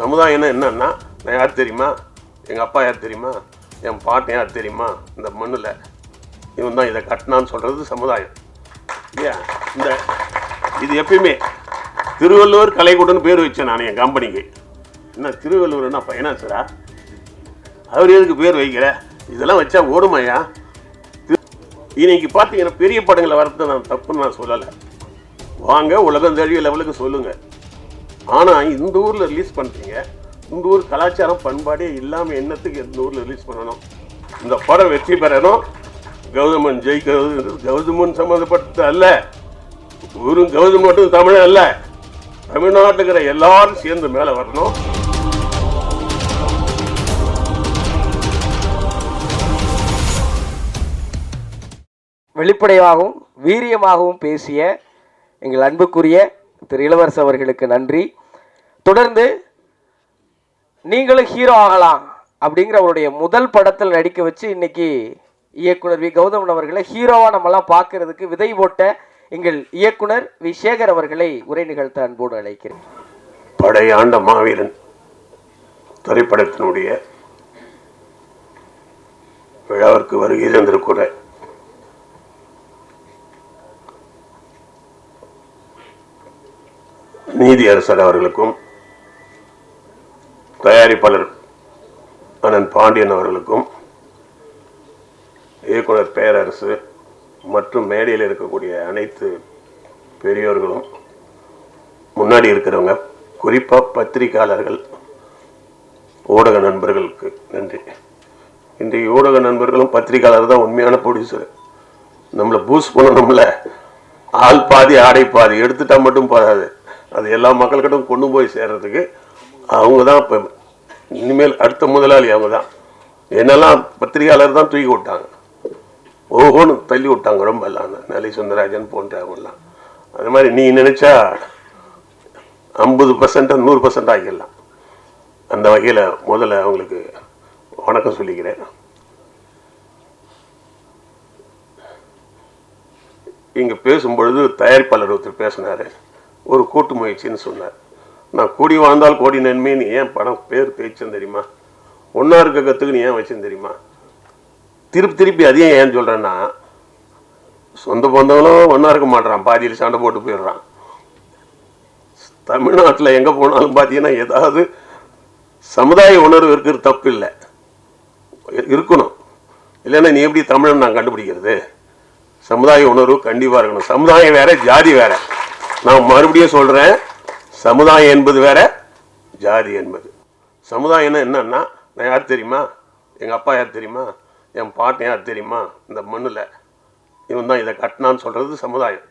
சமுதாயம்னா என்னன்னா நான் யார் தெரியுமா? எங்கள் அப்பா யார் தெரியுமா? என் பாட்டன் யார் தெரியுமா? இந்த மண்ணில் இவன் தான் இதை கட்டினான்னு சொல்கிறது சமுதாயம். இல்லையா? இந்த இது எப்பயுமே திருவள்ளுவர் கலைக்கூடன்னு பேர் வச்சேன் நான் என் கம்பெனிக்கு. என்ன திருவள்ளுவர் என்ன ஃபைனான்ஸரா அவர் எதுக்கு பேர் வைக்கிற இதெல்லாம் வச்சா ஓடுமையா இன்னைக்கு பார்த்தீங்கன்னா பெரிய படங்களை வரது நான் தப்புன்னு நான் சொல்லலை. வாங்க உலகம் தழுவிய லெவலுக்கு சொல்லுங்கள் ஆனால் இந்த ஊரில் ரிலீஸ் பண்ணுறீங்க இந்த ஊர் கலாச்சாரம் பண்பாடே இல்லாமல் என்னத்துக்கு இந்த ஊரில் ரிலீஸ் பண்ணணும்? இந்த படம் வெற்றி பெறணும். கௌதமன் ஜெயிக்கிறது கௌதமன் சம்மந்தப்பட்டது அல்ல. ஊரும் கௌதம் மட்டும் தமிழ் அல்ல. தமிழ்நாட்டில் இருக்கிற எல்லாரும் சேர்ந்து மேலே வரணும். வெளிப்படையாகவும் வீரியமாகவும் பேசிய எங்கள் அன்புக்குரிய திரு இளவரசு அவர்களுக்கு நன்றி. தொடர்ந்து நீங்களும் ஹீரோ ஆகலாம் அப்படிங்கிற அவருடைய முதல் படத்தில் நடிக்க வச்சு இன்னைக்கு இயக்குனர் வி. கௌதமன் அவர்களை ஹீரோவா நம்மலாம் பார்க்கறதுக்கு விதை போட்ட எங்கள் இயக்குனர் வி. சேகர் அவர்களை உரை நிகழ்த்த அன்போடு அழைக்கிறேன். படையாண்ட மாவீரன் திரைப்படத்தினுடைய விழாவிற்கு வருகை தந்திருக்கிறேன் நீதியரசர் அவர்களுக்கும் தயாரிப்பாளர் அனந்த் பாண்டியன் அவர்களுக்கும் இயக்குனர் பேரரசு மற்றும் மேடையில் இருக்கக்கூடிய அனைத்து பெரியோர்களும் முன்னாடி இருக்கிறவங்க குறிப்பாக பத்திரிகையாளர்கள் ஊடக நண்பர்களுக்கு நன்றி. இன்றைய ஊடக நண்பர்களும் பத்திரிகையாளர் தான் உண்மையான ப்ரொடியூசர் நம்மளை பூஸ்ட் பண்ணணும்ல. ஆள் பாதி ஆடை பாதி எடுத்துட்டா மட்டும் போதாது. அது எல்லா மக்கள்கிட்டும் கொண்டு போய் சேர்றதுக்கு அவங்க தான் இப்போ இனிமேல் அடுத்த முதலாளி அவங்க தான் என்னெல்லாம் பத்திரிகையாளர் தான் தூக்கி விட்டாங்க. ஓஹோன்னு தள்ளி விட்டாங்க ரொம்ப எல்லாம். நலி சுந்தரராஜன் போன்றவங்கலாம் அது மாதிரி நீ நினைச்சா ஐம்பது பர்சன்ட்டாக நூறு பர்சன்ட் ஆகிடலாம். அந்த வகையில் முதல்ல அவங்களுக்கு வணக்கம் சொல்லிக்கிறேன். இங்கே பேசும்பொழுது தயாரிப்பாளர் ஒருத்தர் பேசினார். ஒரு கூட்டு முயற்சின்னு சொன்னார். நான் கூடி வாழ்ந்தால் கோடி நன்மைன்னு ஏன் படம் பேர் தேய்ச்சேன் தெரியுமா? ஒன்றா இருக்க கற்றுக்குன்னு ஏன் வச்சேன் தெரியுமா? திருப்பி திருப்பி அதையும் ஏன் சொல்கிறேன்னா சொந்த பந்தங்களும் ஒன்றா இருக்க மாட்டேறான் பாதியில் சண்டை போட்டு போயிடுறான். தமிழ்நாட்டில் எங்கே போனாலும் பார்த்தீங்கன்னா ஏதாவது சமுதாய உணர்வு இருக்கிறது தப்பு இல்லை. இருக்கணும். இல்லைன்னா நீ எப்படி தமிழன் நான் கண்டுபிடிக்கிறது? சமுதாய உணர்வு கண்டிப்பாக இருக்கணும். சமுதாயம் வேற ஜாதி வேற. நான் மறுபடியும் சொல்கிறேன் சமுதாயம் என்பது வேற ஜாதி என்பது. சமுதாயம்னா என்னன்னா நான் யார் தெரியுமா? எங்கள் அப்பா யார் தெரியுமா? என் பாட்டன் யார் தெரியுமா? இந்த மண்ணில். இவன் தான் இதை கட்டினான்னு சொல்கிறது சமுதாயம்.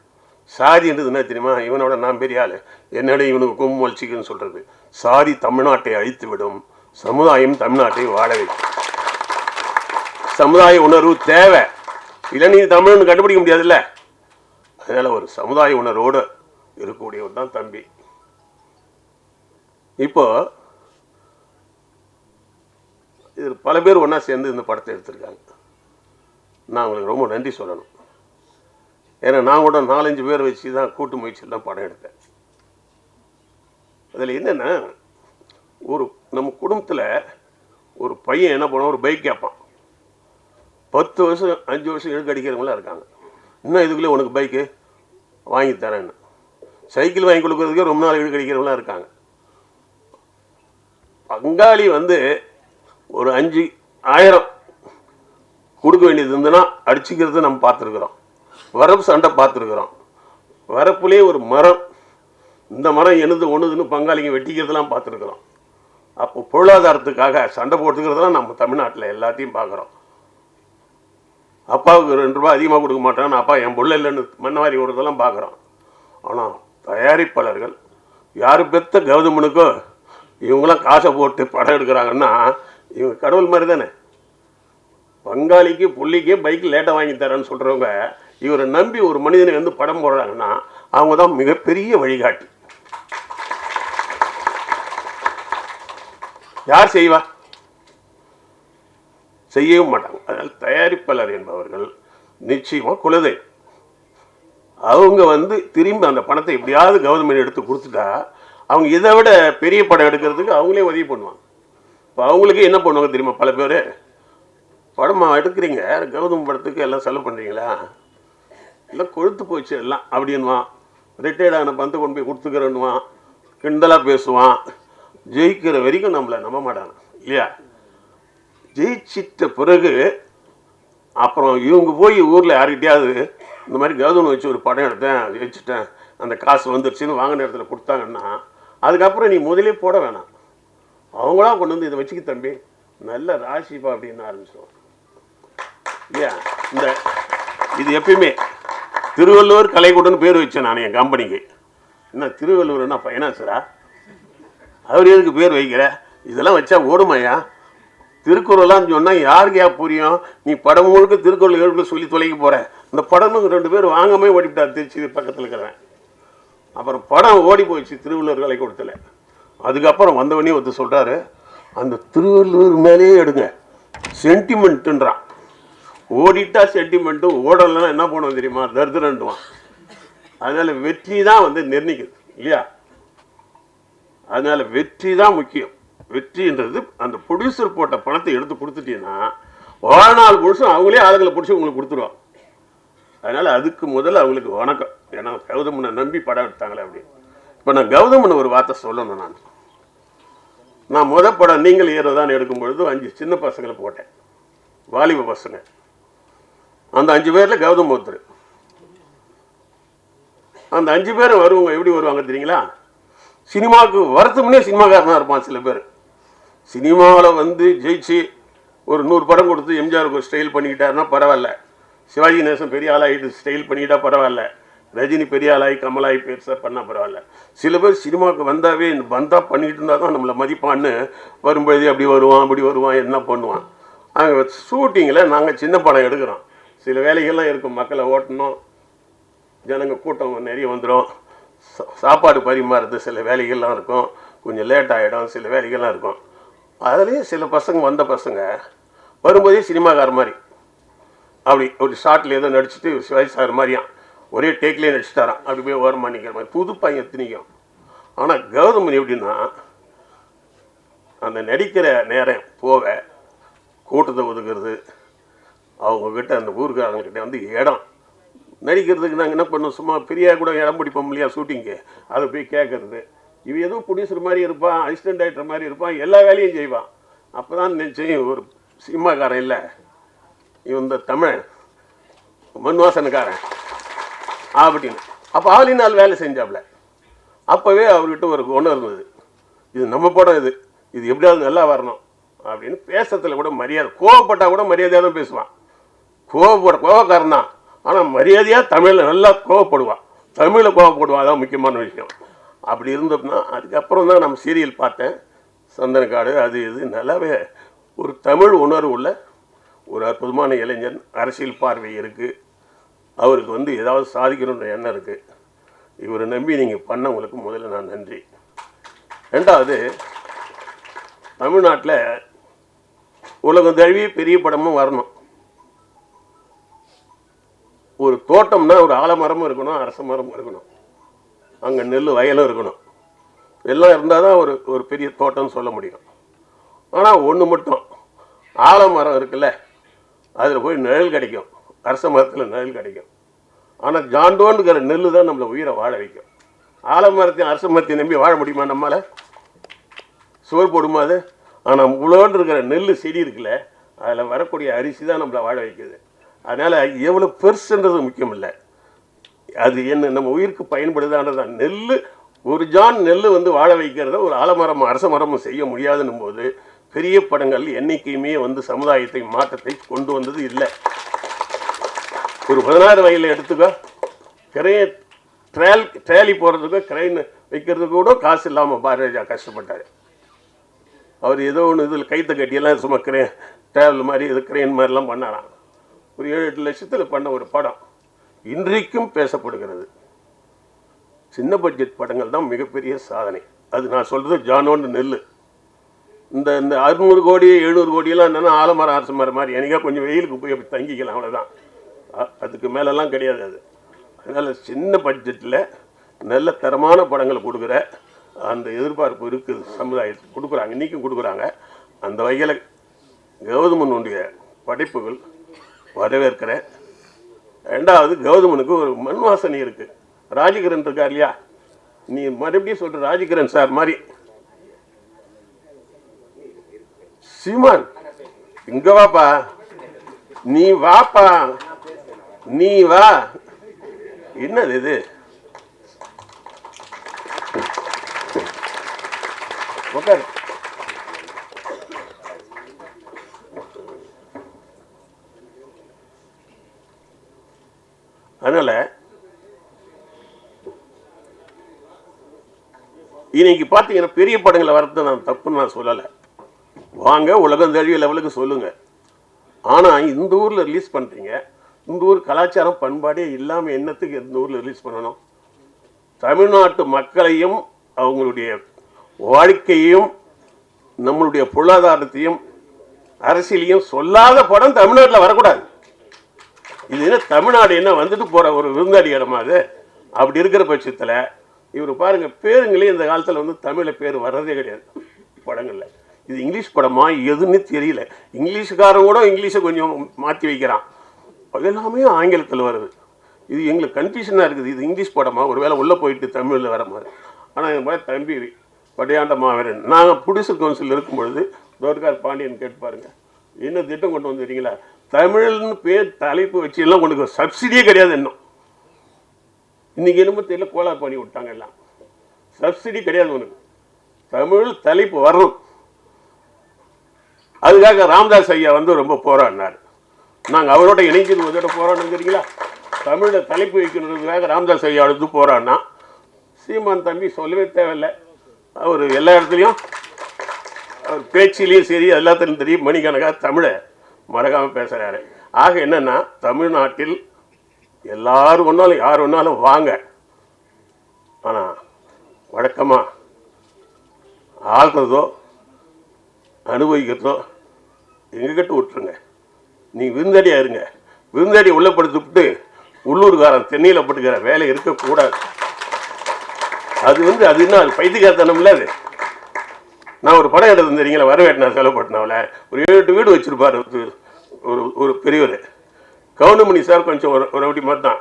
சாதின்றது என்ன தெரியுமா? இவனோட நான் பெரிய ஆள். என்னோட இவனுக்கு கும்பு வலிச்சிக்குன்னு சொல்கிறது சாதி தமிழ்நாட்டை அழித்து விடும் சமுதாயம் தமிழ்நாட்டை வாழ வைக்கும். சமுதாய உணர்வு தேவை. இல்லை நீ தமிழ்னு கண்டுபிடிக்க முடியாதுல்ல. அதனால் ஒரு சமுதாய உணர்வோடு இருக்கக்கூடியவர் தான் தம்பி. இப்போ இது பல பேர் ஒன்றா சேர்ந்து இந்த படத்தை எடுத்திருக்காங்க. நான் உங்களுக்கு ரொம்ப நன்றி சொல்லணும். ஏன்னா நான் கூட நாலஞ்சு பேர் வச்சு தான் கூட்டு முயற்சியில் தான் படம் எடுத்தேன். அதில் என்னென்னா ஒரு நம்ம குடும்பத்தில் ஒரு பையன் என்ன பண்ணுவான்? ஒரு பைக் கேட்பான். பத்து வருஷம் அஞ்சு வருஷம் இழுக்கு அடிக்கிறவங்களாம் இருக்காங்க. இன்னும் இதுக்குள்ளே உனக்கு பைக்கு வாங்கி தரேன்னு. சைக்கிள் வாங்கி கொடுக்கறதுக்கே ரொம்ப நாள் வீடு கிடைக்கிறவங்களாம் இருக்காங்க. பங்காளி வந்து ஒரு அஞ்சு ஆயிரம் கொடுக்க வேண்டியது இருந்ததுன்னா அடிச்சுக்கிறது நம்ம பார்த்துருக்குறோம். வரப்பு சண்டை பார்த்துருக்குறோம். வரப்புலேயே ஒரு மரம் இந்த மரம் எனது ஒன்றுதுன்னு பங்காளிங்க வெட்டிக்கிறதெல்லாம் பார்த்துருக்குறோம். அப்போ பொருளாதாரத்துக்காக சண்டை போட்டுக்கிறதெல்லாம் நம்ம தமிழ்நாட்டில் எல்லாத்தையும் பார்க்குறோம். அப்பாவுக்கு ரெண்டு ரூபா அதிகமாக கொடுக்க மாட்டான் அப்பா என் பிள்ளை இல்லைன்னு மண்ணவாரி விடுறதெல்லாம் பார்க்குறோம். ஆனால் தயாரிப்பாளர்கள் யார் பெத்த கௌதமனுக்கோ இவங்களாம் காசை போட்டு படம் எடுக்கிறாங்கன்னா இவங்க கடவுள் மாதிரி தானே பங்காளிக்கு புள்ளிக்கு பைக் லேட்டாக வாங்கி தரேன்னு சொல்கிறவங்க இவரை நம்பி ஒரு மனிதனை வந்து படம் போடுறாங்கன்னா அவங்க தான் மிகப்பெரிய வழிகாட்டி. யார் செய்வா? செய்யவும் மாட்டாங்க. அதனால் தயாரிப்பாளர் என்பவர்கள் நிச்சயமாக குலதெய்வம். அவங்க வந்து திரும்பி அந்த பணத்தை எப்படியாவது கவர்மெண்ட் எடுத்து கொடுத்துட்டா அவங்க இதை விட பெரிய படம் எடுக்கிறதுக்கு அவங்களே உதவி பண்ணுவாங்க. இப்போ அவங்களுக்கு என்ன பண்ணுவாங்க தெரியுமா பல பேர்? படமாக எடுக்கிறீங்க கௌதம் படத்துக்கு எல்லாம் செலவு பண்ணுறீங்களா இல்லை கொழுத்து போச்சு எல்லாம் அப்படின்வான் ரிட்டையர்ட் ஆன கொண்டு போய் கொடுத்துக்கிறேன்னுவான். கிண்டலாக பேசுவான். ஜெயிக்கிற வரைக்கும் நம்மளை நம்ப மாட்டாங்க இல்லையா? ஜெயிச்சிட்ட பிறகு அப்புறம் இவங்க போய் ஊரில் யார்கிட்டயாவது இந்த மாதிரி கௌதம் வச்சு ஒரு படம் எடுத்தேன் வச்சுட்டேன் அந்த காசு வந்துருச்சுன்னு வாங்கின இடத்துல கொடுத்தாங்கன்னா அதுக்கப்புறம் நீ முதலே போட வேணாம். அவங்களா கொண்டு வந்து இதை வச்சுக்க தம்பி. நல்ல ராசிப்பா அப்படின்னு ஆரம்பிச்சிடுவான் இல்லையா? இந்த இது எப்பயுமே திருவள்ளுவர் கலைக்கூடன்னு பேர் வச்சேன் நான் என் கம்பெனிக்கு. என்ன திருவள்ளுவர்னா ஃபைனான்ஸரா அவர் எதுக்கு பேர் வைக்கிற? இதெல்லாம் வச்சா ஓடுமாயா திருக்குறளான்னு சொன்னால் யாருக்கு யா புரியும்? நீ படம் முழுக்க திருக்குறள் சொல்லி தொலைக்க போகிற இந்த படமும் ரெண்டு பேர் வாங்காமே ஓடிவிட்டார். திருச்சி பக்கத்தில் இருக்கிறேன் அப்புறம் படம் ஓடி போயிடுச்சு திருவள்ளுவர் கலைக்கூடத்தில் அதுக்கப்புறம் வந்தவனே ஒருத்தர் சொல்கிறாரு அந்த திருவள்ளுவர் மேலேயே எடுங்க. சென்டிமெண்ட்டுன்றான் ஓடிட்டா சென்டிமெண்ட்டும் ஓடலைன்னா என்ன பண்ணுவோம் தெரியுமா? தர்தரண்டுவான் அதனால வெற்றி தான் வந்து நிர்ணயிக்குது இல்லையா? அதனால் வெற்றி தான் முக்கியம். வெற்றின்றது அந்த ப்ரொடியூசர் போட்ட பணத்தை எடுத்து கொடுத்துட்டீங்கன்னா வாழ்நாள் முழுசும் அவங்களே ஆளுங்களை பிடிச்சி உங்களுக்கு கொடுத்துருவாங்க. அதனால அதுக்கு முதல்ல அவங்களுக்கு வணக்கம். ஏன்னா கௌதமனை நம்பி படம் எடுத்தாங்களே அப்படின்னு இப்போ நான் கௌதமனை ஒரு வார்த்தை சொல்லணும் நான். நான் முத படம் நீங்கள் ஹீரோ தான் எடுக்கும் பொழுது அஞ்சு சின்ன பசங்களை போட்டேன். வாலிப பசங்க. அந்த அஞ்சு பேரில் கௌதம் ஒருத்தர். அந்த அஞ்சு பேர் வருவாங்க எப்படி வருவாங்க தெரியுங்களா? சினிமாவுக்கு வரத்து முன்னே சினிமாக்காரனாக இருப்பான் சில பேர். சினிமாவில் வந்து ஜெயிச்சு ஒரு நூறு படம் கொடுத்து எம்ஜிஆருக்கு ஸ்டைல் பண்ணிக்கிட்டாருன்னா பரவாயில்ல. சிவாஜி நேசம் பெரிய ஆளாகிட்டு ஸ்டைல் பண்ணிட்டா பரவாயில்ல. ரஜினி பெரிய ஆளாகி கமலாகி பெருசாக பண்ணால் பரவாயில்ல. சில பேர் சினிமாவுக்கு வந்தாவே வந்தால் பண்ணிக்கிட்டு இருந்தால் தான் நம்மளை மதிப்பான்னு வரும்பொழுது அப்படி வருவான் அப்படி வருவான் என்ன பண்ணுவான். அங்கே ஷூட்டிங்கில் நாங்கள் சின்ன படம் எடுக்கிறோம். சில வேலைகள்லாம் இருக்கும். மக்களை ஓட்டணும். ஜனங்க கூட்டம் நிறைய வந்துடும் சாப்பாடு பரிமாறுறது சில வேலைகள்லாம் இருக்கும். கொஞ்சம் லேட் ஆகிடும் சில வேலைகள்லாம் இருக்கும். அதுலேயும் சில பசங்க வந்த பசங்க வரும்போதே சினிமாக்கார மாதிரி. அப்படி ஒரு ஷார்ட்டில் ஏதோ நடிச்சுட்டு வயசாகிற மாதிரியான் ஒரே டேக்லேயே நடிச்சுட்டாரான் அப்படி போய் ஓரமாக நிற்கிற மாதிரி புது பையன் எத்தனைக்கும் ஆனால் கௌதமன் எப்படின்னா அந்த நடிக்கிற நேரம் போக கூட்டத்தை ஒதுக்குறது அவங்கக்கிட்ட அந்த ஊருக்காரங்கக்கிட்ட வந்து இடம். நடிக்கிறதுக்கு நாங்கள் என்ன பண்ணோம் சும்மா பெரியா கூட இடம் பிடிப்போம் இல்லையா ஷூட்டிங்க்கு அதை போய் கேட்குறது இவன் ஏதோ ப்ரொடியூசர் மாதிரி இருப்பான் அசிஸ்டன்ட் டைரக்டர் மாதிரி இருப்பான் எல்லா வேலையும் செய்வான். அப்போ தான் நினச்சேன் ஒரு சினிமாக்காரன் இல்லை. இவன் இந்த தமிழ் மண்வாசனக்காரன் அப்படின்னு அப்போ ஆளினால் வேலை செஞ்சாப்ல. அப்போவே அவர்கிட்ட ஒரு குணம் இருந்தது இது நம்ம படம் இது. இது எப்படியாவது நல்லா வரணும். அப்படின்னு பேசுறதுல கூட மரியாதை கோவப்பட்டால் கூட மரியாதையாக தான் பேசுவான். கோவப்பட கோவக்காரன் தான். ஆனால் மரியாதையாக தமிழில் நல்லா கோவப்படுவான். தமிழில் கோவப்படுவான். அதான் முக்கியமான விஷயம். அப்படி இருந்தோம்னா அதுக்கப்புறம் தான் நம்ம சீரியல் பார்த்தேன். சந்தனக்காடு அது இது நல்லாவே ஒரு தமிழ் உணர்வு உள்ள ஒரு அற்புதமான இளைஞன் அரசியல் பார்வை இருக்குது அவருக்கு வந்து ஏதாவது சாதிக்கணுன்ற எண்ணம் இருக்குது இவரை நம்பி நீங்கள் பண்ணவங்களுக்கு முதல்ல நான் நன்றி. ரெண்டாவது தமிழ்நாட்டில் உலகம் தழுவி பெரிய படமும் வரணும். ஒரு தோட்டம்னா ஒரு ஆலமரமும் இருக்கணும் அரச மரமும் இருக்கணும். அங்கே நெல் வயலும் இருக்கணும். எல்லாம் இருந்தால் தான் ஒரு ஒரு பெரிய தோட்டம்னு சொல்ல முடியும். ஆனால் ஒன்று மட்டும் ஆலமரம் இருக்குல்ல அதில் போய் நிழல் கிடைக்கும். அரச மரத்தில் நிழல் கிடைக்கும். ஆனால் ஜாண்டோன்னுங்கிற நெல் தான் நம்மளை உயிரை வாழ வைக்கும். ஆலமரத்தையும் அரச மரத்தையும் நம்பி வாழ முடியுமா நம்மளால் சுவர் போடுமா அது? ஆனால் உழவன் இருக்கிற நெல் செடி இருக்குல்ல அதில் வரக்கூடிய அரிசி தான் நம்மளை வாழ வைக்குது. அதனால் எவ்வளோ பெருசுன்றது முக்கியம் இல்லை அது என்ன நம்ம உயிருக்கு பயன்படுதான்றதான் நெல் ஒரு ஜான் நெல் வந்து வாழ வைக்கிறத ஒரு ஆலமரம் அரச மரமும் செய்ய முடியாதுன்னும் போது பெரிய படங்கள் என்றைக்குமே வந்து சமுதாயத்தை மாற்றத்தை கொண்டு வந்தது இல்லை. ஒரு பதினாறு வயதில் எடுத்துக்கோ கிரைய ட்ரேல் ட்ரேலி போகிறதுக்கோ கிரைன் வைக்கிறதுக்கு கூட காசு இல்லாமல் பாரதிராஜா கஷ்டப்பட்டார். அவர் ஏதோ ஒன்று இதில் கைத்தை கட்டியெல்லாம் சும்மா கிரே ட்ராவல் மாதிரி இது கிரேன் மாதிரிலாம் பண்ணாராம். ஒரு ஏழு எட்டு லட்சத்தில் பண்ண ஒரு படம் இன்றைக்கும் பேசப்படுகிறது. சின்ன பட்ஜெட் படங்கள் தான் மிகப்பெரிய சாதனை. அது நான் சொல்கிறது ஜானோன்னு நெல் இந்த இந்த அறுநூறு கோடி எழுநூறு கோடியெல்லாம் என்னென்னா ஆலமரம் அரசு மரம் மாதிரி. எனக்கா கொஞ்சம் வெயிலுக்கு போய் அப்படி தங்கிக்கலாம் அவ்வளோதான் அதுக்கு மேலெல்லாம் கிடையாது அது. அதனால் சின்ன பட்ஜெட்டில் நல்ல தரமான படங்களை கொடுக்குற அந்த எதிர்பார்ப்பு இருக்குது சமுதாயத்துக்கு கொடுக்குறாங்க இன்றைக்கும் கொடுக்குறாங்க. அந்த வகையில் கௌதமனுடைய படைப்புகள் வரவேற்கிறேன். ரெண்டாவது கௌதமனுக்கு ஒரு மண் வாசனை இருக்குது ராஜகிரண் இருக்கார் இல்லையா? நீ மறுபடியும் சொல்கிற ராஜகிரண் சார் மாதிரி சீமான் இங்க வாப்பா. நீ வாப்பா. நீ வா. என்னது இது? உட்காரு அதனால இன்னைக்கு பார்த்தீங்கன்னா பெரிய படங்களை வரது நான் தப்புன்னு நான் சொல்லலை. வாங்க உலகம் தழுவிய லெவலுக்கு சொல்லுங்கள் ஆனால் இந்த ஊரில் ரிலீஸ் பண்ணுறீங்க இந்த ஊர் கலாச்சாரம் பண்பாடே இல்லாமல் என்னத்துக்கு இந்த ஊரில் ரிலீஸ் பண்ணணும்? தமிழ்நாட்டு மக்களையும் அவங்களுடைய வாழ்க்கையையும் நம்மளுடைய பொருளாதாரத்தையும் அரசியலையும் சொல்லாத படம் தமிழ்நாட்டில் வரக்கூடாது. இது என்ன தமிழ்நாடு என்ன வந்துட்டு போகிற ஒரு விருந்தாடி இடமா அது? அப்படி இருக்கிற பட்சத்தில் இவர் பாருங்கள் பேருங்களே இந்த காலத்தில் வந்து தமிழில் பேர் வர்றதே கிடையாது படங்களில். இது இங்கிலீஷ் படமா? எதுன்னு தெரியல. இங்கிலீஷுக்காரன் கூட இங்கிலீஷை கொஞ்சம் மாற்றி வைக்கிறான். அது எல்லாமே ஆங்கிலத்தில் வருது. இது எங்களுக்கு கன்ஃபியூஷனாக இருக்குது. இது இங்கிலீஷ் படமா? ஒரு வேளை உள்ளே போயிட்டு தமிழில் வர மாதிரி. ஆனால் இந்த மாதிரி தம்பி படையாண்ட மாவீரன். நாங்கள் புடிசர் கவுன்சில் இருக்கும் பொழுது தோர்கார் பாண்டியன் கேட்டு பாருங்க என்ன திட்டம் கொண்டு வந்துடுறீங்களா தமிழ்னு பேர் தலைப்பு வச்சு எல்லாம் உனக்கு சப்சிடியே கிடையாது இன்னும். இன்னைக்கு என்னமோ தெரியல கோளாறு பண்ணி விட்டாங்க எல்லாம். சப்சிடி கிடையாது உனக்கு. தமிழ் தலைப்பு வரணும். அதுக்காக ராமதாஸ் ஐயா வந்து ரொம்ப போராடினார். நாங்கள் அவரோட இணைஞ்சது முதல்ல போராடணும் தெரியுங்களா தலைப்பு வைக்கணுங்கிறதுக்காக ராமதாஸ் ஐயா எடுத்து போராடினா சீமான் தம்பி சொல்லவே தேவையில்லை. அவர் எல்லா இடத்துலையும் அவர் பேச்சிலையும் சரி எல்லாத்துலையும் தெரியும் மணிக்கணக்காக தமிழை மறக்காமல் பேசுகிறாரு ஆக என்னென்னா தமிழ்நாட்டில் எல்லாரும் ஒன்றாலும் யார் ஒன்றாலும் வாங்க. ஆனால் வழக்கமாக ஆள்றதோ அனுபவிக்கிறதோ எங்ககிட்ட விட்டுருங்க நீ விருந்தடியாக இருங்க. விருந்தடி உள்ளப்படுத்திவிட்டு உள்ளூர்காரன் தென்னையில் பட்டுக்கிற வேலை இருக்கக்கூடாது. அது வந்து அது என்ன அது பைத்தியக்காரத்தனம்ல அது. நான் ஒரு படம் எடுத்து தெரியுங்களா? வரவேட்டினா செலவுப்பட்டினாவில் ஒரு ஏழு எட்டு வீடு வச்சுருப்பார் ஒரு ஒரு ஒரு பெரியவர். கவுண்டமணி சார் கொஞ்சம் ஒரு ஒரு அப்படி மாதிரி தான்.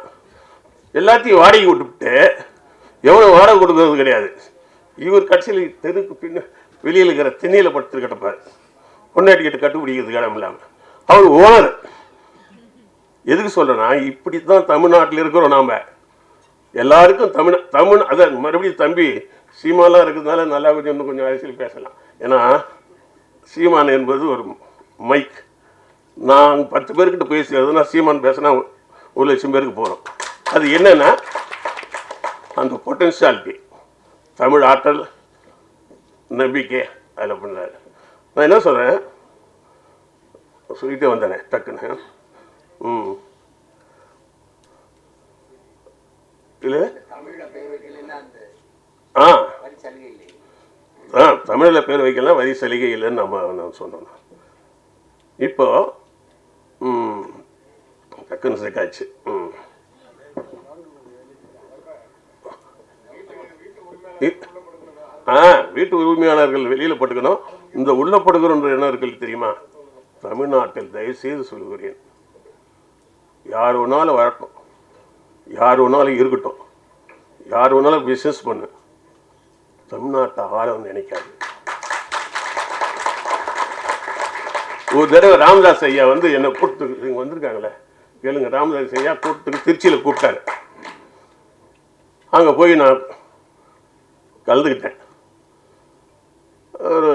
எல்லாத்தையும் வாடகை விட்டுவிட்டு எவ்வளோ வாடகை கொடுக்கறது கிடையாது. இவர் கட்சியில் தெருக்கு பின்ன வெளியில் இருக்கிற திண்ணியில் படுத்து கிடப்பார். பொண்டாட்டிக்கிட்ட கட்டுப்பிடிக்கிறதுக்கு இடம் இல்லாமல் அவர் ஓனர். எதுக்கு சொல்கிறேன்னா இப்படி தான் தமிழ்நாட்டில் இருக்கிறோம் நாம். எல்லாருக்கும் தமிழ் தமிழ் அதான் மறுபடியும் தம்பி சீமாலாம் இருக்கிறதுனால நல்லா கொஞ்சம் இன்னும் கொஞ்சம் அரசியல் பேசலாம். ஏன்னா சீமான் என்பது ஒரு மைக். நான் பத்து பேர்கிட்ட பேசுகிறதுனா சீமான் பேசினா ஒரு லட்சம் பேருக்கு போகிறோம் அது என்னென்னா அந்த பொட்டன்ஷியாலிட்டி தமிழ் ஆற்றல் நம்பிக்கை அதில் பண்ணார். நான் என்ன சொல்கிறேன் சொல்லிகிட்டே வந்தேனே டக்குன்னு. ம். இல்லை? ஆ. ஆ தமிழில் பேர் வைக்கலாம் வரி சலுகை இல்லைன்னு நம்ம நான் சொன்னோம். இப்போ ம், டக்குன்னு சிக்காச்சு ம். இ- ஆ வீட்டு உரிமையாளர்கள் வெளியில் பட்டுக்கணும். இந்த உள்ள படுகிறோன்ற என்ன இருக்கு தெரியுமா? தமிழ்நாட்டில் தயவுசெய்து சொல்கிறேன் யார் வேணாலும் வரட்டும். யார் வேணாலும் இருக்கட்டும். யார் வேணாலும் பிஸ்னஸ் பண்ணு. தமிழ்நாட்டை ஆளணும்னு நினைக்காது ஒரு தடவை ராமதாஸ் ஐயா வந்து என்னை கூப்பிட்டு இங்கே வந்திருக்காங்களே. கேளுங்க ராமதாஸ் ஐயா கூப்பிட்டு திருச்சியில் கூப்பிட்டாரு. அங்கே போய் நான் கலந்துக்கிட்டேன். ஒரு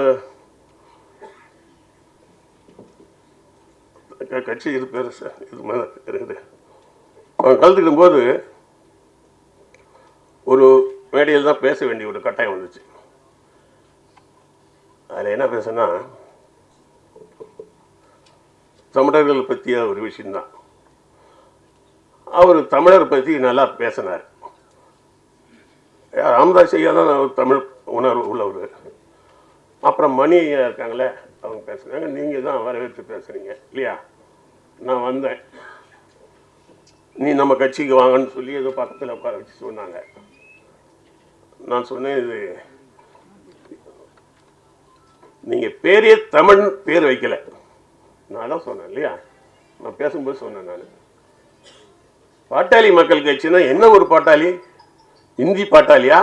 கட்சி இது பெருசு இது மாதிரி இருக்குது அவன் கலந்துக்கிடும் போது ஒரு மேடையில் தான் பேச வேண்டிய ஒரு கட்டாயம் வந்துச்சு. அதில் என்ன பேசுனா தமிழர்கள் பற்றிய ஒரு விஷயந்தான் அவர் தமிழர் பற்றி நல்லா பேசினார். ராமதாஸ் ஐயா தான் அவர் தமிழ் உணர்வு உள்ளவர். அப்புறம் மணி ஐயா இருக்காங்களே அவங்க பேசுனாங்க நீங்கள் தான் வரவேற்று பேசுகிறீங்க இல்லையா? நான் வந்தேன். நீ நம்ம கட்சிக்கு வாங்கன்னு சொல்லி ஏதோ பக்கத்தில் உட்கார வச்சு சொன்னாங்க. நான் சொன்னேன் இது நீங்கள் பேரே தமிழ் பேர் வைக்கல. நான் தான் சொன்னேன் இல்லையா? நான் பேசும்போது சொன்னேன் நான். பாட்டாளி மக்கள் கட்சினா என்ன ஒரு பாட்டாளி? இந்தி பாட்டாளியா?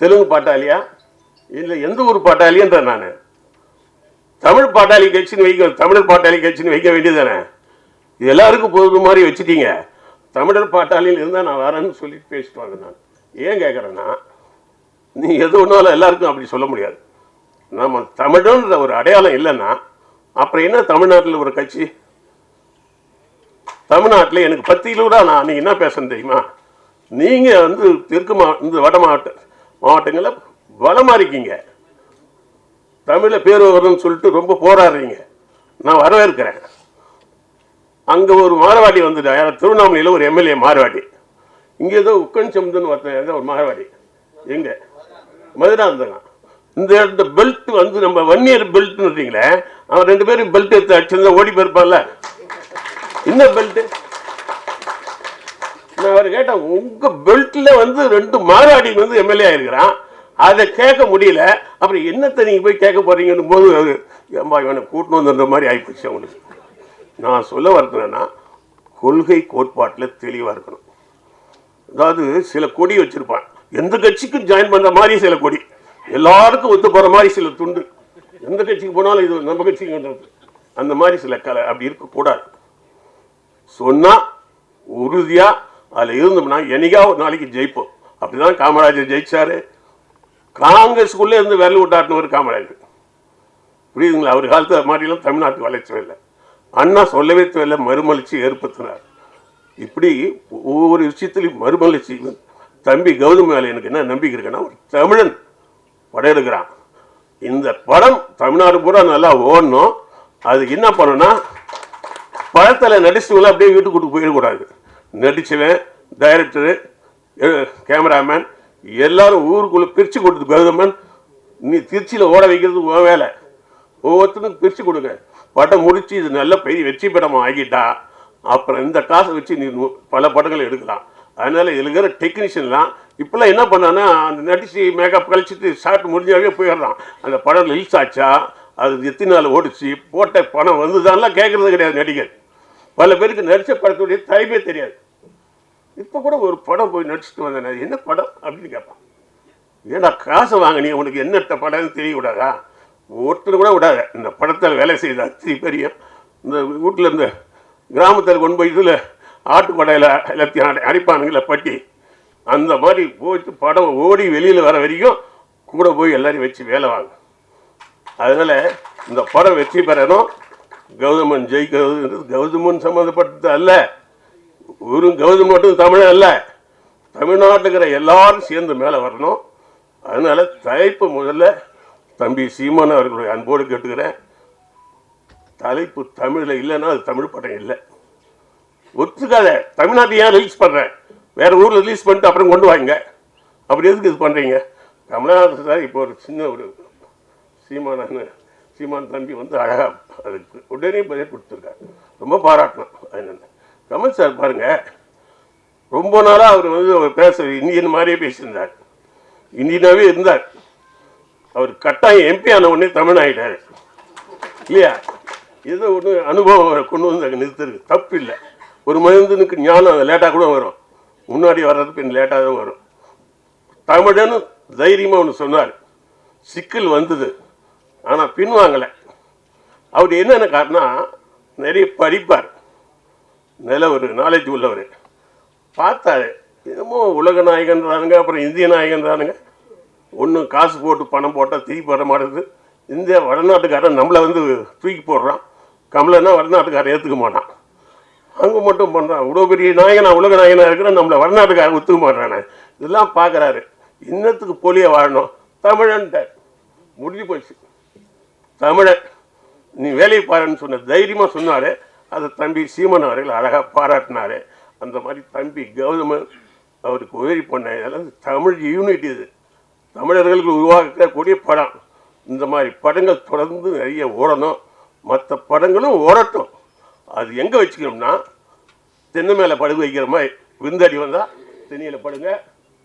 தெலுங்கு பாட்டாளியா? இல்லை எந்த ஊர் தான் நான். தமிழ் பாட்டாளி கட்சின்னு வைக்க தமிழர் பாட்டாளி கட்சின்னு வைக்க வேண்டியதானே இது எல்லாருக்கும் பொது மாதிரி வச்சுட்டீங்க. தமிழர் பாட்டாளியில் இருந்தால் நான் வரேன்னு சொல்லிட்டு பேசிட்டு வாங்க நான். ஏன் கேட்குறேன்னா நீ எது ஒன்றாலும் எல்லாருக்கும் அப்படி சொல்ல முடியாது. நம்ம தமிழன்ற ஒரு அடையாளம் இல்லைன்னா அப்புறம் என்ன தமிழ்நாட்டில் ஒரு கட்சி? தமிழ்நாட்டில் எனக்கு பத்து கிலோடா நான் நீங்கள் என்ன பேசணும் தெரியுமா? நீங்கள் வந்து தெற்கு மா இந்த வட மாவட்ட மாவட்டங்களில் வளமாக இருக்கீங்க. தமிழை பேர் சொல்லிட்டு ரொம்ப போராடுறீங்க. நான் வரவேற்கிறேன். அங்கே ஒரு மாரவாடி வந்துட்டு திருவண்ணாமலையில் ஒரு எம்எல்ஏ மாரவாடி. இங்கே ஏதோ உக்கன் சம்தன் ஒருத்தன் ஒரு மாரவாடி. எங்கே? மதுராந்தகம். இந்த இந்த பெல்ட் வந்து நம்ம வன்னியர் இயர் பெல்ட்ன்றீங்களே அவன் ரெண்டு பேரும் பெல்ட் எடுத்து அடிச்சிருந்தா ஓடி போயிருப்பான்ல. என்ன பெல்ட் நான் அவர் கேட்டேன் உங்க பெல்ட்ல வந்து ரெண்டு மாராடி வந்து எம்எல்ஏ ஆயிருக்கிறான். அதை கேட்க முடியல. அப்புறம் என்னத்தை நீங்கள் போய் கேட்க போறீங்கன்னு போது அவரு, ஏம்பா இவனை கூட்டணும் வந்துன்ற மாதிரி ஆயிப்போச்சு அவனுக்கு. நான் சொல்ல வரதுனா கொள்கை கோட்பாட்டில் தெளிவாக இருக்கணும். அதாவது சில கொடி வச்சுருப்பான். எந்த கட்சிக்கும் ஜாயின் பண்ணுற மாதிரி சில கொடி. எல்லாருக்கும் ஒத்து போகிற மாதிரி சில துண்டு. எந்த கட்சிக்கு போனாலும் இது நம்ம கட்சிங்கிறது. அந்த மாதிரி சில கலை அப்படி இருக்கக்கூடாது. சொன்னால் உறுதியாக அதில் இருந்தோம்னா என்னைக்கா ஒரு நாளைக்கு ஜெயிப்போம். அப்படிதான் காமராஜர் ஜெயிச்சாரு. காங்கிரஸுக்குள்ளே இருந்து விரல் விட்டாட்டினவர் காமராஜர் புரியுதுங்களா? அவர் காலத்தில் மாதிரிலாம் தமிழ்நாட்டுக்கு வளர்ச்சவே இல்லை. அண்ணா சொல்லவே தேவையில்லை மறுமலர்ச்சி ஏற்படுத்தினார். இப்படி ஒவ்வொரு விஷயத்துலையும் மறுமலர்ச்சி. தம்பி கௌதம் மேலே எனக்கு என்ன நம்பிக்கை இருக்குன்னா ஒரு தமிழன் படம் எடுக்கிறான். இந்த படம் தமிழ்நாடு பூரா நல்லா ஓடணும். அதுக்கு என்ன பண்ணணும்னா படத்தில் நடிச்சவங்கள அப்படியே வீட்டுக்கு கூட்டு போயிடக்கூடாது. நடிச்சவன் டைரக்டரு கேமராமேன் எல்லாரும் ஊருக்குள்ளே பிரித்து கொடுத்து கௌதமன் நீ திருச்சியில் ஓட வைக்கிறது உன் வேலை. ஒவ்வொருத்தனுக்கு பிரித்து கொடுங்க. படம் முடித்து இது நல்ல பெரிய வெற்றி படமாக ஆகிட்டா அப்புறம் இந்த காசை வச்சு நீ பல படங்கள் எடுக்கலாம். அதனால இதில் இருக்கிற டெக்னீஷியன்லாம் இப்போல்லாம் என்ன பண்ணான்னா அந்த நடிச்சு மேக்கப் கழிச்சிட்டு ஷார்ட் முடிஞ்சாவே போயிடுறான். அந்த படம் ரிலீஸ் ஆச்சா அது எத்தனை நாள் ஓடிச்சு போட்ட பணம் வந்துதான்லாம் கேட்குறது கிடையாது நடிகர். பல பேருக்கு நடித்த படத்துடைய தலைமே தெரியாது. இப்போ கூட ஒரு படம் போய் நடிச்சுட்டு வந்தேன் நான், என்ன படம் அப்படின்னு கேட்பான். ஏடா காசை வாங்கினீ உனக்கு என்னட்ட படம்னு தெரியக்கூடாதா? ஒருத்தர் கூட விடாத. இந்த படத்தில் வேலை செய்த அத்தி பெரிய இந்த வீட்டில் இந்த கிராமத்தில் கொண்டு போய் இதில் ஆட்டு படையில் எல்லாத்தையும் அடை- அடிப்பானுங்கள பட்டி. அந்த மாதிரி போயிட்டு படம் ஓடி வெளியில் வர வரைக்கும் கூட போய் எல்லாரையும் வச்சு வேலை வாங்க. அதனால் இந்த படம் வெற்றி பெறணும். கௌதமன் ஜெயிக்கிறதுன்றது கௌதமன் சம்மந்தப்பட்டது அல்ல. ஊரும் கௌதம் மட்டும் தமிழன் அல்ல தமிழ்நாட்டில் இருக்கிற எல்லாரும் சேர்ந்து மேலே வரணும். அதனால தலைப்பு முதல்ல தம்பி சீமான் அவர்களுடைய அன்போடு கேட்டுக்கிறேன். தலைப்பு தமிழில் இல்லைன்னா அது தமிழ் படம் இல்லை. ஒத்துக்காத தமிழ்நாட்டை ஏன் ரிலீஸ் பண்ணுறேன் வேற ஊரில் ரிலீஸ் பண்ணிட்டு அப்புறம் கொண்டு வாங்க. அப்படி எதுக்கு இது பண்ணுறீங்க கமலஹாசன் சார் இப்போ ஒரு சின்ன ஒரு சீமான சீமான் தம்பி வந்து அழகாக அதுக்கு உடனே பதில் கொடுத்துருக்காரு. ரொம்ப பாராட்டணும். என்னென்ன கமல் சார் பாருங்க ரொம்ப நாளாக அவர் வந்து அவர் பேச இந்தியன் மாதிரியே பேசியிருந்தார். இந்தியனாகவே இருந்தார். அவர் கட்டாயம் எம்பி ஆன உடனே தமிழ் ஆகிட்டார் இல்லையா? ஏதோ ஒன்று அனுபவம் அவரை கொண்டு வந்து அங்கே நிறுத்துறது. தப்பு இல்லை. ஒரு மனிதனுக்கு ஞானம் லேட்டாக கூட வரும். முன்னாடி வர்றது பின் லேட்டாக தான் வரும். தமிழன்னு தைரியமாக ஒன்று சொன்னார். சிக்கல் வந்தது. ஆனால் பின்வாங்கலை. அவர் என்னென்ன காரணம் நிறைய படிப்பார். நிலவர் ஒரு நாலேஜ் உள்ளவர். பார்த்தாரு. என்னமோ உலக நாயகன்றானுங்க அப்புறம் இந்திய நாயகன்றானுங்க. ஒன்றும் காசு போட்டு பணம் போட்டால் திருப்பி வர மாட்டேது இந்தியா வடநாட்டுக்காரன் நம்மளை வந்து தூக்கி போடுறான். கமலைன்னா வடநாட்டுக்காரன் ஏற்றுக்க மாட்டான். அங்கே மட்டும் பண்ணுறான் இவ்வளோ பெரிய நாயகனா உலக நாயகனாக இருக்கிற நம்மளை வடநாட்டுக்காரன் ஒத்துக்க மாட்டானே இதெல்லாம் பார்க்குறாரு. இன்னத்துக்கு போலியா வாழணும். தமிழன்ட்டார். முடிஞ்சு போச்சு. தமிழன் நீ வேலையை பாருன்னு சொன்ன தைரியமாக சொன்னாலே அதை தம்பி சீமன் அவர்கள் அழகாக பாராட்டினார். அந்த மாதிரி தம்பி கௌதமன் அவருக்கு உதவி பண்ண இதெல்லாம் தமிழ் யூனிட் இது. தமிழர்களுக்கு உருவாக்கக்கூடிய படம். இந்த மாதிரி படங்கள் தொடர்ந்து நிறைய ஓடணும். மற்ற படங்களும் ஓடட்டும். அது எங்கே வச்சுக்கணும்னா தென்னை மேலே படுகு வைக்கிற மாதிரி விருந்தாடி வந்தால் தென்னையில் படுங்க.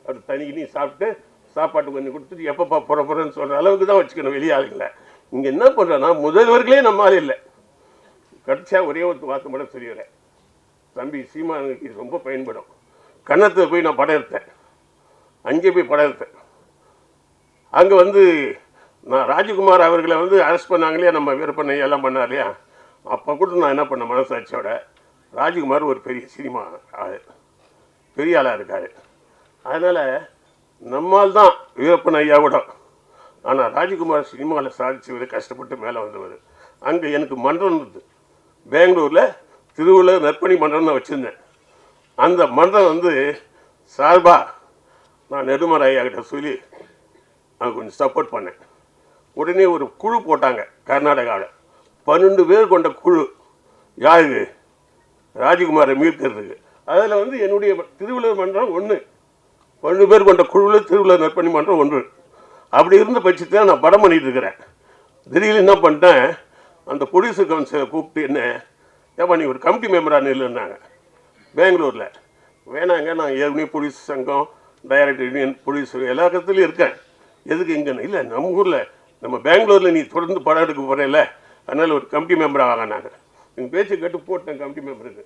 அது தனி கிணி சாப்பிட்டு சாப்பாட்டு கொஞ்சம் கொடுத்துட்டு எப்பப்பா புறப்புறன்னு சொல்கிற அளவுக்கு தான் வச்சுக்கணும் வெளியாளுங்களை இங்கே என்ன பண்ணுறோன்னா முதல்வர்களே நம்மால் இல்லை. கடைசியாக ஒரே ஒரு வார்த்தை மட்டும் சொல்லிடுறேன். தம்பி சீமானுக்கு இது ரொம்ப பயன்படும். கன்னத்தில் போய் நான் படம் எடுத்தேன். அங்கே போய் படம் எடுத்தேன். அங்கே வந்து நான் ராஜகுமார் அவர்களை வந்து அரெஸ்ட் பண்ணாங்களே நம்ம விற்பனை எல்லாம் பண்ணார் இல்லையா? அப்போ கூட நான் என்ன பண்ணேன்? மனசாட்சியோட ராஜகுமார் ஒரு பெரிய சினிமா ஆள். பெரிய ஆளாக இருக்கார். அதனால் நம்மால் தான் வீரப்பன் ஐயா கூட. ஆனால் ராஜகுமார் சினிமாவில் சாதிச்சவர் கஷ்டப்பட்டு மேலே வந்தவர். அங்கே எனக்கு மன்றம் இருந்தது. பெங்களூரில் திருவள்ளுவர் நற்பணி மன்றம்னு வச்சுருந்தேன். அந்த மன்றம் வந்து சார்பாக நான் நெடுமலை ஐயாக்கிட்ட சொல்லி நான் கொஞ்சம் சப்போர்ட் பண்ணேன். உடனே ஒரு குழு போட்டாங்க கர்நாடகாவில் பன்னெண்டு பேர் கொண்ட குழு. யாருக்கு ராஜகுமாரை மீட்கிறதுக்கு. அதில் வந்து என்னுடைய திருவள்ளுவர் மன்றம் ஒன்று பன்னெண்டு பேர் கொண்ட குழுவில் திருவள்ளுவர் நற்பணி மன்றம் ஒன்று. அப்படி இருந்த பட்சத்தில் நான் படம் பண்ணிகிட்டு இருக்கிறேன். திடீர்னு என்ன பண்ணிட்டேன்? அந்த ப்ரொடியூசர் கவுன்சிலை கூப்பிட்டு என்ன ஏப்பா நீ ஒரு கமிட்டி மெம்பராக நில்லுன்னாங்க. பெங்களூரில். வேணாங்க நான் ஏற்கனவே ப்ரொடியூசர் சங்கம் டைரக்டர் யூனியன் ப்ரொடியூசர் எல்லா இடத்துலையும் இருக்கேன். எதுக்கு இங்கே இல்லை நம்ம ஊரில் நம்ம பெங்களூரில் நீ தொடர்ந்து படம் எடுக்க போகிறேல்ல அதனால் ஒரு கமிட்டி மெம்பராக வாங்கினாங்க எங்கள் பேச்சு கேட்டு போட்டேன் கமிட்டி மெம்பருக்கு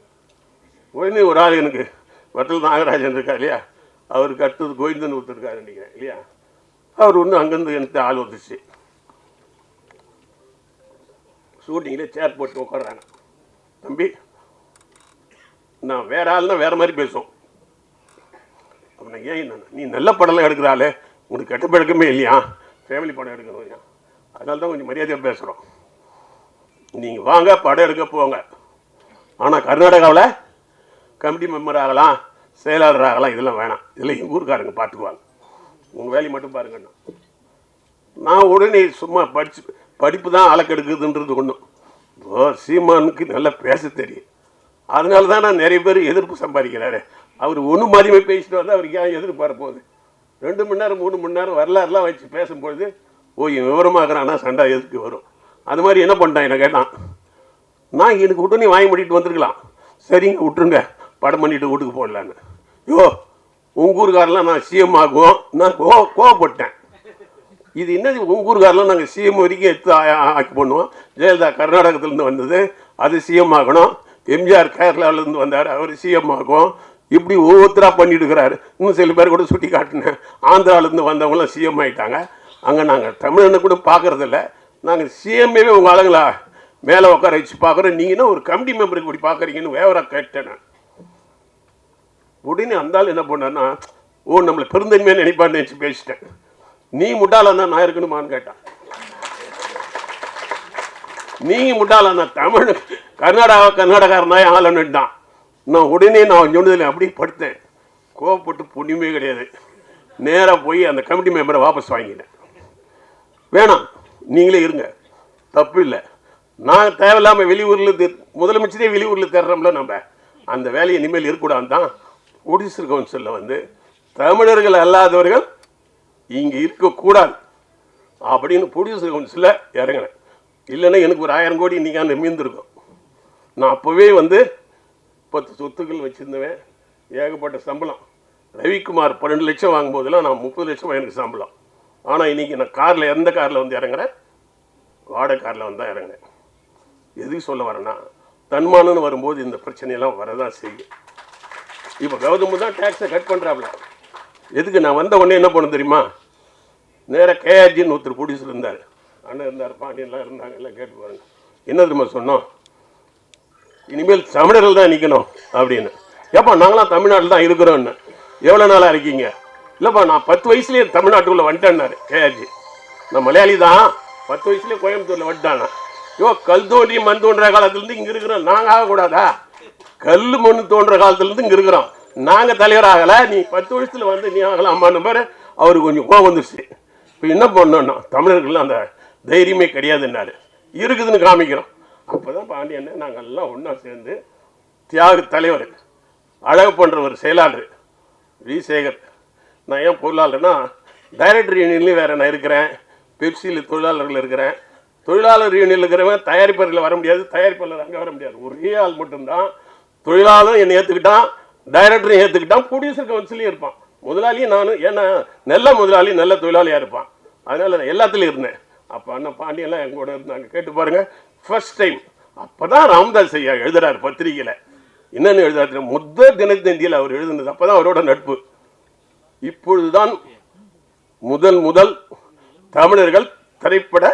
உடனே ஒரு ஆள் எனக்கு வட்டல் நாகராஜன் இருக்கா இல்லையா? அவருக்கு அடுத்தது கோவிந்தன் ஒருத்தருக்காரு நினைக்கிறேன் இல்லையா? அவர் ஒன்று அங்கேருந்து எனக்கு ஆள் வந்துச்சு. ஷூட்டிங்கில் சேர் போட்டு உட்காடுறாங்க தம்பி நான் வேற ஆள்னா வேற மாதிரி பேசுவோம். அப்படின்னா ஏன் என்ன நீ நல்ல படம்லாம் எடுக்கிறாளே உனக்கு கெட்ட பழக்கமே இல்லையா? ஃபேமிலி படம் எடுக்கணும் இல்லையா? அதனால தான் கொஞ்சம் மரியாதையாக பேசுகிறோம் நீங்கள் வாங்க படம் எடுக்க போங்க. ஆனால் கர்நாடகாவில் கமிட்டி மெம்பர் ஆகலாம் செயலாளர் ஆகலாம் இதெல்லாம் வேணாம். இதில் எங்கள் ஊருக்காரங்க பார்த்துக்குவாங்க உங்கள் வேலையை மட்டும் பாருங்கண்ணா. நான் உடனே சும்மா படித்து படிப்பு தான் அளக்கெடுக்குதுன்றது ஒன்றும் ஓ சீமானுக்கு நல்லா பேச தெரியும். அதனால தான் நான் நிறைய பேர் எதிர்ப்பு சம்பாதிக்கிறாரு. அவர் ஒன்று மாதிரியுமே பேசிட்டு வந்தால் அவருக்கு ஏன் எதிர்பார்க்க போகுது? ரெண்டு மணி நேரம் மூணு மணி நேரம் வரலாறுலாம் வச்சு பேசும்பொழுது ஓ இவன் விவரமாகறானா சண்டை எதுக்கு வரும்? அது மாதிரி என்ன பண்ணிட்டான் என்ன கேட்டான். நான் எனக்கு உடனே வாங்கி முடிட்டு வந்திருக்கலாம். சரிங்க விட்டுருங்க. படம் பண்ணிட்டு வீட்டுக்கு போடலான்னு யோ உங்கள் ஊருக்காரெல்லாம் நான் சிஎம் ஆகும். நான் கோ கோவப்பட்டேன். இது என்னது? உங்கள் ஊருக்காரெலாம் நாங்கள் சிஎம் வரைக்கும் எடுத்து ஆக்கி பண்ணுவோம் ஜெயலலிதா கர்நாடகத்துலேருந்து வந்தது. அது சிஎம் ஆகணும். எம்ஜிஆர் கேரளாவிலேருந்து வந்தார். அவர் சிஎம் ஆகும். இப்படி ஒவ்வொருத்தராக பண்ணிட்டுருக்கிறாரு. இன்னும் சில பேர் கூட சுட்டி காட்டினேன். ஆந்திராவிலேருந்து வந்தவங்களாம் சிஎம் ஆகிட்டாங்க அங்கே நாங்கள் தமிழனை கூட பார்க்கறதில்ல நாங்கள் சிஎம்ஏவே உங்கள் ஆளுங்களா? மேலே உட்கார வச்சு பார்க்குறோம் நீங்கன்னா ஒரு கமிட்டி மெம்பருக்கு இப்படி பார்க்குறீங்கன்னு வேவராக கேட்டேன் நான். உடனே அந்த ஆள் என்ன பண்ணேன்னா ஓ நம்மளை பெருந்தன்மையாக நினைப்பான்னு நினச்சி பேசிட்டேன். நீ முட்டாளன்னா நான் இருக்கணுமான்னு கேட்டான். நீ முட்டாளன்னா தமிழ் கர்நாடகா கர்நாடகாரன் தான் நான் உடனே நான் சொன்னதில் அப்படியே படுத்தேன். கோவப்பட்டு புண்ணியமே கிடையாது. நேராக போய் அந்த கமிட்டி மெம்பரை வாபஸ் வாங்கிட்டேன். வேணாம் நீங்களே இருங்க. தப்பு இல்லை. நான் தேவையில்லாமல் வெளியூரில் தெ- முதலமைச்சரே வெளியூரில் தேடுறோம்ல நம்ம. அந்த வேலையை இனிமேல் இருக்கக்கூடாது தான் ஒடிசர் கவுன்சிலில் வந்து தமிழர்கள் அல்லாதவர்கள் இங்கே இருக்கக்கூடாது. அப்படின்னு ப்ரொடியூசர் கவுன்சிலில் இறங்கினேன். இல்லைன்னா எனக்கு ஒரு ஆயிரம் கோடி இன்றைக்கி அந்த மீந்திருக்கும் நான் அப்போவே வந்து பத்து சொத்துக்கள் வச்சுருந்தவன் ஏகப்பட்ட சம்பளம். ரவிக்குமார் பன்னெண்டு லட்சம் வாங்கும்போதெல்லாம் நான் முப்பது லட்சம் எனக்கு சம்பளம். ஆனால் இன்றைக்கி நான் காரில் எந்த காரில் வந்து இறங்குறேன்? வாடகை காரில் வந்து தான் இறங்குறேன். எதுக்கு சொல்ல வரேன்னா தன்மானம்னு வரும்போது இந்த பிரச்சனையெல்லாம் வரதான் செய்யும். இப்போ கௌதம் தான் டேக்ஸை கட் பண்ணுறாப்புல எதுக்கு நான் வந்த உடனே என்ன பண்ண தெரியுமா? நேராக கேஆர்ஜின்னு ஒருத்தர் ப்ரொடியூசர் இருந்தார். அண்ணன் இருந்தார் பாண்டியன்லாம் இருந்தாங்க எல்லாம் கேட்டு பாருங்க. என்ன தெரியுமா சொன்னோம்? இனிமேல் தமிழர்கள் தான் நிற்கணும் அப்படின்னு. ஏப்பா நாங்களாம் தமிழ்நாட்டில் தான் இருக்கிறோன்னு எவ்வளோ நாளாக இருக்கீங்க? இல்லைப்பா நான் பத்து வயசுலேயே தமிழ்நாட்டுக்குள்ளே வந்துட்டேன்னாரு கேஆர்ஜி நான் மலையாளி தான். பத்து வயசுலேயே கோயம்புத்தூரில் வந்துட்டானா. ஐயோ கல் தோன்றி மண் தோன்ற காலத்துலேருந்து இங்கே இருக்கிறோம். நாங்கள் ஆகக்கூடாதா? கல் மண் தோன்ற காலத்துலேருந்து இங்கே இருக்கிறோம். நாங்கள் தலைவர் ஆகலை நீ பத்து வருஷத்தில் வந்து நீ ஆகலாமான்னு பாரு. அவருக்கு கொஞ்சம் கோவம் வந்துருச்சு. இப்போ என்ன பண்ணோன்னா தமிழர்கள் அந்த தைரியமே கிடையாதுன்னாரு. இருக்குதுன்னு காமிக்கிறோம். அப்போ தான் பாண்டியன் நாங்கள் எல்லாம் ஒன்றா சேர்ந்து தியாக தலைவர் அழகு பண்ணுறவர் செயலாளர் வி. சேகர். நான் ஏன் பொருளாளர்னா டைரக்டர் யூனியன்லேயும் வேறு நான் இருக்கிறேன். பெப்சியில் தொழிலாளர்கள் இருக்கிறேன். தொழிலாளர் யூனியனில் இருக்கிறவன் தயாரிப்பாளர்கள் வர முடியாது தயாரிப்பாளர் அங்கே வர முடியாது. ஒரே ஆள் மட்டும்தான். தொழிலாளரும் என்னை ஏற்றுக்கிட்டான் டைரக்டரும் ஏற்றுக்கிட்டான் ப்ரொடியூசர் கவுன்சிலையும் இருப்பான். முதலாளியும் நானும். ஏன்னா நல்ல முதலாளி நல்ல தொழிலாளியாக இருப்பான். அதனால் நான் எல்லாத்துலேயும் இருந்தேன். அப்போ அண்ணன் பாண்டியெல்லாம் என் கூட இருந்தாங்க. கேட்டு பாருங்கள் ஃபர்ஸ்ட் டைம் அப்பதான் ராம்தாஸ் ஐயா எழுதுறாரு பத்திரிக்கையில் என்னென்னு எழுதுறாரு முதல் தினத்தந்தியில் அவர் எழுதுனது. அப்போ தான் அவரோட நட்பு. இப்பொழுதுதான் முதல் முதல் தமிழர்கள் திரைப்பட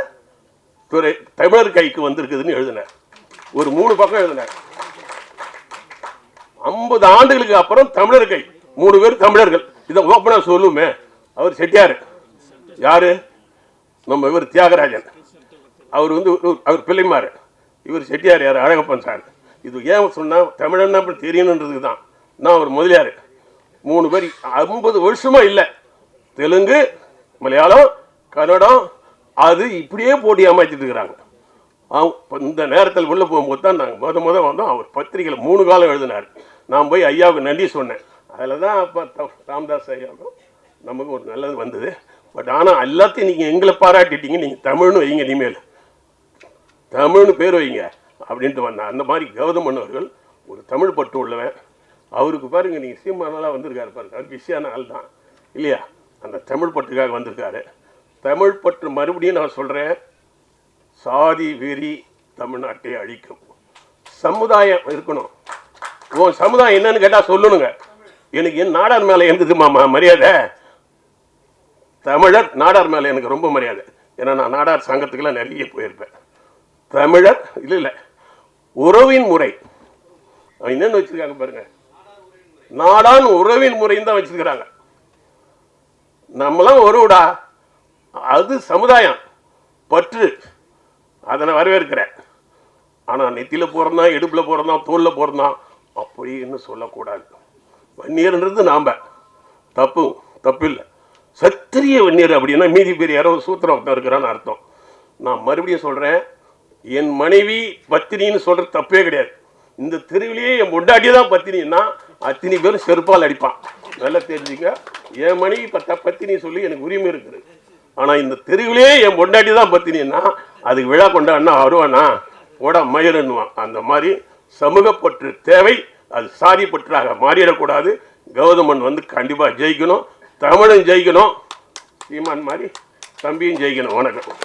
துறை தமிழர் கைக்கு வந்திருக்குதுன்னு எழுதினார். ஒரு மூணு பக்கம் எழுதினார். ஐம்பது ஆண்டுகளுக்கு அப்புறம் தமிழர் கை மூணு பேர் தமிழர்கள். இதை ஓப்பனாக சொல்லுமே. அவர் செட்டியார். யார்? நம்ம இவர் தியாகராஜன். அவர் வந்து அவர் பிள்ளைமார். இவர் செட்டியார் யார்? அழகப்பன் சார். இது ஏன் சொன்னால் தமிழன் அப்படி தெரியணுன்றதுக்கு தான். நான் அவர் முதலியார். மூணு பேர் ஐம்பது வருஷமாக இல்லை. தெலுங்கு மலையாளம் கன்னடம் அது இப்படியே போட்டி அமைச்சிட்டு இருக்கிறாங்க. இந்த நேரத்தில் உள்ளே போகும்போது தான் நாங்கள் முத முத வந்தோம் அவர் பத்திரிகையில் மூணு காலம் எழுதினார். நான் போய் ஐயாவுக்கு நன்றி சொன்னேன். அதில் தான் அப்போ ராமதாஸ் ஐயாவும் நமக்கு ஒரு நல்லது வந்தது. பட் ஆனால் எல்லாத்தையும் நீங்கள் எங்களை பாராட்டிட்டீங்க. நீங்கள் தமிழ்னு வைங்க இனிமேல். தமிழ்னு பேர் வைங்க அப்படின்ட்டு வந்தேன் அந்த மாதிரி கௌதமன் அவர்கள் ஒரு தமிழ் பட்டு உள்ளவன். அவருக்கு பாருங்கள் நீங்கள் சீமானாலாம் வந்திருக்காரு பாருங்க. அவர் பிஸியான ஆள் தான். இல்லையா? அந்த தமிழ் பட்டுக்காக வந்திருக்காரு. தமிழ் பற்று மறுபடியும் நான் சொல்கிறேன் சாதி வெறி தமிழ்நாட்டை அழிக்கும். சமுதாயம் இருக்கணும். உன் சமுதாயம் என்னன்னு கேட்டால் சொல்லணுங்க. எனக்கு என் நாடார் மேலே இருந்தது மாமா மரியாதை. தமிழர் நாடார் மேலே எனக்கு ரொம்ப மரியாதை. ஏன்னா நான் நாடார் சங்கத்துக்கெல்லாம் நிறைய போயிருப்பேன். தமிழர் இல்லை இல்லை. உறவின் முறை. என்னென்னு வச்சிருக்காங்க பாருங்க. நாடான் உறவின் முறைன்னு தான் வச்சிருக்கிறாங்க. நம்மளாம் உறவுடா அது சமுதாயம். பற்று. அதை நான் வரவேற்கிறேன். ஆனால் நெத்தியில் பிறந்தான் இடுப்பில் போகிறதான் தோலில் பிறந்தான் அப்படின்னு சொல்லக்கூடாது. வன்னியர்ன்றது நாம். தப்பு தப்பு இல்லை சத்திரிய வன்னியர் அப்படின்னா மீதி பேர் யாரோ ஒரு சூத்திரம் ஒருத்தன் இருக்கிறான்னு அர்த்தம். நான் மறுபடியும் சொல்கிறேன் என் மனைவி பத்தினின்னு சொல்கிறது தப்பே கிடையாது. இந்த தெருவிலேயே என் பொண்டாட்டி தான் பத்தினின்னா அத்தினி பேரும் செருப்பால் அடிப்பான். நல்லா தெரிஞ்சுங்க. என் மனைவி பத்த பத்தினி சொல்லி எனக்கு உரிமை இருக்குது. ஆனால் இந்த தெருவிலேயே என் பொண்டாட்டி தான் பத்தினின்னா அதுக்கு விழா கொண்டாடினா வருவானா? ஓட மயிரன்னுவான் அந்த மாதிரி சமூகப்பற்று தேவை. அது சாதி பற்றாக மாறிடக்கூடாது. கௌதமன் வந்து கண்டிப்பாக ஜெயிக்கணும். தமிழும் ஜெயிக்கணும். சீமான் மாதிரி தம்பியும் ஜெயிக்கணும். வணக்கம்.